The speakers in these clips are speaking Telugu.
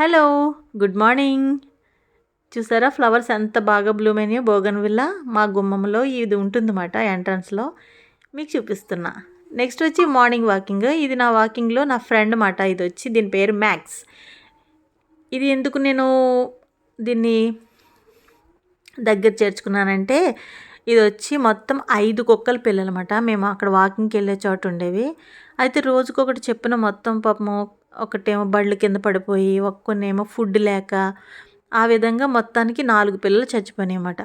Hello good morning. చూసారా ఫ్లవర్స్ ఎంత బాగా బ్లూమ్ అయినాయో బోగన్ మా గుమ్మంలో ఇది ఉంటుందన్నమాట ఎంట్రన్స్లో. మీకు చూపిస్తున్నా. నెక్స్ట్ వచ్చి మార్నింగ్ వాకింగ్. ఇది నా వాకింగ్లో నా ఫ్రెండ్ మాట ఇది వచ్చి దీని పేరు మ్యాక్స్. ఇది ఎందుకు నేను దీన్ని దగ్గర చేర్చుకున్నానంటే ఇది వచ్చి మొత్తం ఐదు కుక్కల పిల్లలమాట మేము అక్కడ వాకింగ్కి వెళ్ళే చోటు ఉండేవి అయితే రోజుకొకటి చెప్పిన మొత్తం పాపము ఒకటేమో బళ్ళు కింద పడిపోయి ఒక్కొన్నేమో ఫుడ్ లేక ఆ విధంగా మొత్తానికి నాలుగు పిల్లలు చచ్చిపోయినాయన్నమాట.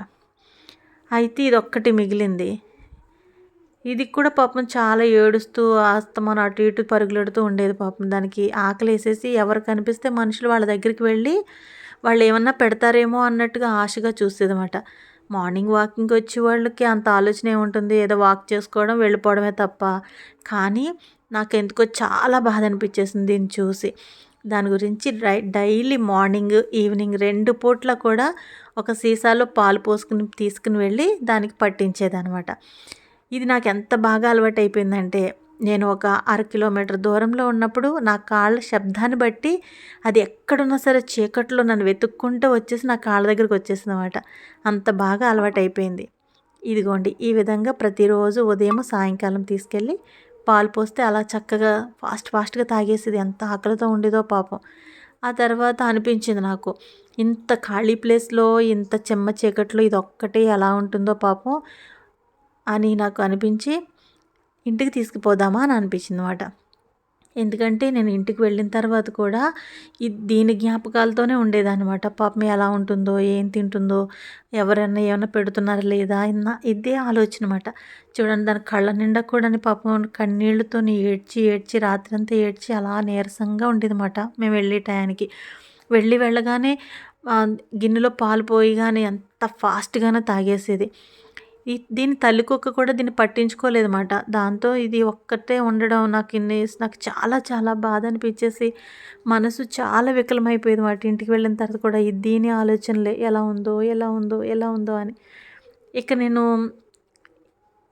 అయితే ఇది ఒక్కటి మిగిలింది. ఇది కూడా పాపం చాలా ఏడుస్తూ ఆస్తమానం అటు ఇటు పరుగులెడుతూ ఉండేది పాపం. దానికి ఆకలి వేసేసి ఎవరు కనిపిస్తే మనుషులు వాళ్ళ దగ్గరికి వెళ్ళి వాళ్ళు ఏమన్నా పెడతారేమో అన్నట్టుగా ఆశగా చూసేదన్నమాట. మార్నింగ్ వాకింగ్ వచ్చే వాళ్ళకి అంత ఆలోచన ఏముంటుంది? ఏదో వాక్ చేసుకోవడం వెళ్ళిపోవడమే తప్ప. కానీ నాకు ఎందుకో చాలా బాధ అనిపించేసింది దీన్ని చూసి. దాని గురించి డైలీ మార్నింగ్ ఈవినింగ్ రెండు పూట్ల కూడా ఒక సీసాలో పాలు పోసుకుని తీసుకుని వెళ్ళి దానికి పట్టించేదనమాట ఇది నాకు ఎంత బాగా అలవాటు అయిపోయిందంటే నేను ఒక అర కిలోమీటర్ దూరంలో ఉన్నప్పుడు నా కాళ్ళ శబ్దాన్ని బట్టి అది ఎక్కడున్నా సరే చీకట్లో నన్ను వెతుక్కుంటూ వచ్చేసి నా కాళ్ళ దగ్గరికి వచ్చేసింది అనమాట అంత బాగా అలవాటు అయిపోయింది ఇదిగోండి ఈ విధంగా ప్రతిరోజు ఉదయం సాయంకాలం తీసుకెళ్ళి పాలు పోస్తే అలా చక్కగా ఫాస్ట్ ఫాస్ట్గా తాగేసేది ఎంత ఆకలితో ఉండేదో పాపం. ఆ తర్వాత అనిపించింది నాకు ఇంత ఖాళీ ప్లేస్లో ఇంత చెమ్మ చీకట్లో ఇది ఒక్కటే ఎలా ఉంటుందో పాపం అని నాకు అనిపించి ఇంటికి తీసుకుపోదామా అని అనిపించింది అనమాట ఎందుకంటే నేను ఇంటికి వెళ్ళిన తర్వాత కూడా దీని జ్ఞాపకాలతోనే ఉండేదన్నమాట. పాపం ఎలా ఉంటుందో ఏం తింటుందో ఎవరైనా ఏమైనా పెడుతున్నారా లేదా ఇన్న ఇదే ఆలోచన అనమాట చూడండి దాని కళ్ళ నిండా కూడా పాపం కన్నీళ్ళతో ఏడ్చి ఏడ్చి రాత్రంతా ఏడ్చి అలా నీరసంగా ఉండేదన్నమాట. మేము వెళ్ళే టయానికి. వెళ్ళి వెళ్ళగానే గిన్నెలో పాలు పోయి కానీ ఎంత ఫాస్ట్గానే తాగేసేది. ఈ దీని తల్లి కుక్క కూడా దీన్ని పట్టించుకోలేదన్నమాట. దాంతో ఇది ఒక్కటే ఉండడం నాకు ఇన్ని నాకు చాలా చాలా బాధ అనిపించేసి మనసు చాలా వికలమైపోయింది మాట ఇంటికి వెళ్ళిన తర్వాత కూడా ఇది దీని ఆలోచనలే ఎలా ఉందో ఎలా ఉందో ఎలా ఉందో అని. ఇక నేను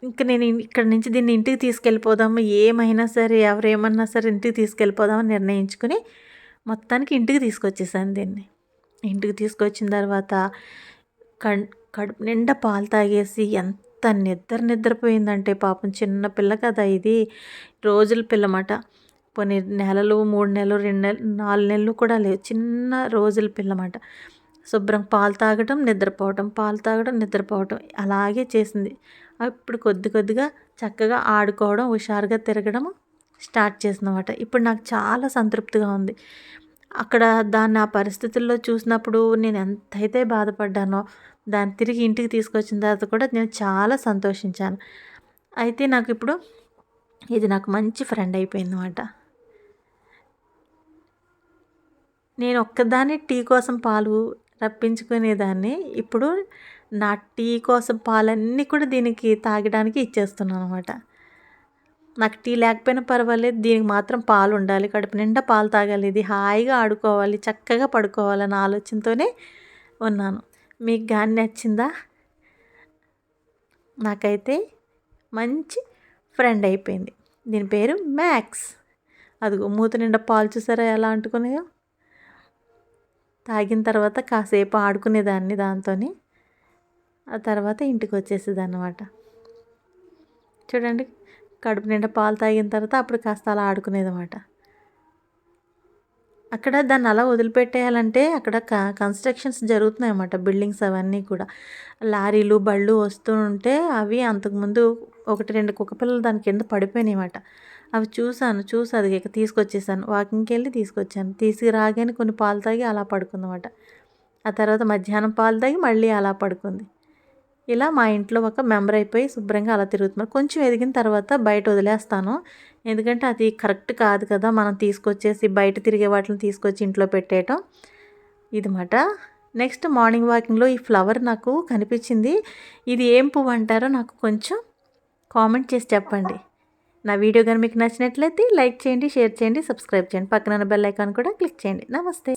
ఇంకా నేను ఇక్కడ నుంచి దీన్ని ఇంటికి తీసుకెళ్ళిపోదాము. ఏమైనా సరే ఎవరేమన్నా సరే ఇంటికి తీసుకెళ్ళిపోదామని నిర్ణయించుకుని మొత్తానికి ఇంటికి తీసుకొచ్చేసాను దీన్ని. ఇంటికి తీసుకొచ్చిన తర్వాత కం కడుపు నిండా పాలు తాగేసి ఎంత నిద్ర నిద్రపోయిందంటే పాపం చిన్న పిల్ల కదా ఇది. రోజుల పిల్లమాట. కొన్ని నెలలు మూడు నెలలు రెండు నెలలు నాలుగు నెలలు కూడా లేవు. చిన్న రోజుల పిల్లమాట. శుభ్రం పాలు తాగడం నిద్రపోవటం పాలు తాగడం నిద్రపోవటం అలాగే చేసింది. ఇప్పుడు కొద్ది కొద్దిగా చక్కగా ఆడుకోవడం హుషారుగా తిరగడం స్టార్ట్ చేసిందన్నమాట. ఇప్పుడు నాకు చాలా సంతృప్తిగా ఉంది. అక్కడ దాన్ని ఆ పరిస్థితుల్లో చూసినప్పుడు నేను ఎంతైతే బాధపడ్డానో దాన్ని తిరిగి ఇంటికి తీసుకొచ్చిన తర్వాత కూడా నేను చాలా సంతోషించాను. అయితే నాకు ఇప్పుడు ఇది నాకు మంచి ఫ్రెండ్ అయిపోయింది అనమాట నేను ఒక్కదాన్ని టీ కోసం పాలు రప్పించుకునేదాన్ని. ఇప్పుడు నా టీ కోసం పాలన్నీ కూడా దీనికి తాగడానికి ఇచ్చేస్తున్నాను అనమాట నాకు టీ లేకపోయినా పర్వాలేదు దీనికి మాత్రం పాలు ఉండాలి. కడుపు నిండా పాలు తాగాలి. ఇది హాయిగా ఆడుకోవాలి చక్కగా పడుకోవాలన్న ఆలోచనతోనే ఉన్నాను. మీకు కానీ నచ్చిందా? నాకైతే మంచి ఫ్రెండ్ అయిపోయింది. దీని పేరు మ్యాక్స్. అదిగో మూత నిండా పాలు చూసారా ఎలా అంటుకునేదో తాగిన తర్వాత కాసేపు ఆడుకునేదాన్ని దాంతో ఆ తర్వాత ఇంటికి వచ్చేసేది అనమాట చూడండి కడుపు నిండా పాలు తాగిన తర్వాత అప్పుడు కాస్త అలా ఆడుకునేది అనమాట అక్కడ దాన్ని అలా వదిలిపెట్టేయాలంటే అక్కడ కన్స్ట్రక్షన్స్ జరుగుతున్నాయి అన్నమాట బిల్డింగ్స్ అవన్నీ కూడా. లారీలు బళ్ళు వస్తూ ఉంటే అవి అంతకుముందు ఒకటి రెండు కుక్కపిల్లలు దాని కింద పడిపోయినాయి అన్నమాట అవి చూశాను చూసి అది ఇక తీసుకొచ్చేసాను. వాకింగ్కి వెళ్ళి తీసుకొచ్చాను. తీసుకురాగానే కొన్ని పాలు తాగి అలా పడుకుందన్నమాట. ఆ తర్వాత మధ్యాహ్నం పాలు తాగి మళ్ళీ అలా పడుకుంది. ఇలా మా ఇంట్లో ఒక మెంబర్ అయిపోయి శుభ్రంగా అలా తిరుగుతున్నారు. కొంచెం ఎదిగిన తర్వాత బయట వదిలేస్తాను. ఎందుకంటే అది కరెక్ట్ కాదు కదా మనం తీసుకొచ్చేసి బయట తిరిగే వాటిని తీసుకొచ్చి ఇంట్లో పెట్టేయటం. ఇదన్నమాట నెక్స్ట్ మార్నింగ్ వాకింగ్లో ఈ ఫ్లవర్ నాకు కనిపించింది. ఇది ఏం పువ్వు అంటారో నాకు కొంచెం కామెంట్ చేసి చెప్పండి. నా వీడియో కానీ మీకు నచ్చినట్లయితే లైక్ చేయండి షేర్ చేయండి సబ్స్క్రైబ్ చేయండి. పక్కన బెల్ ఐకాన్ కూడా క్లిక్ చేయండి. నమస్తే.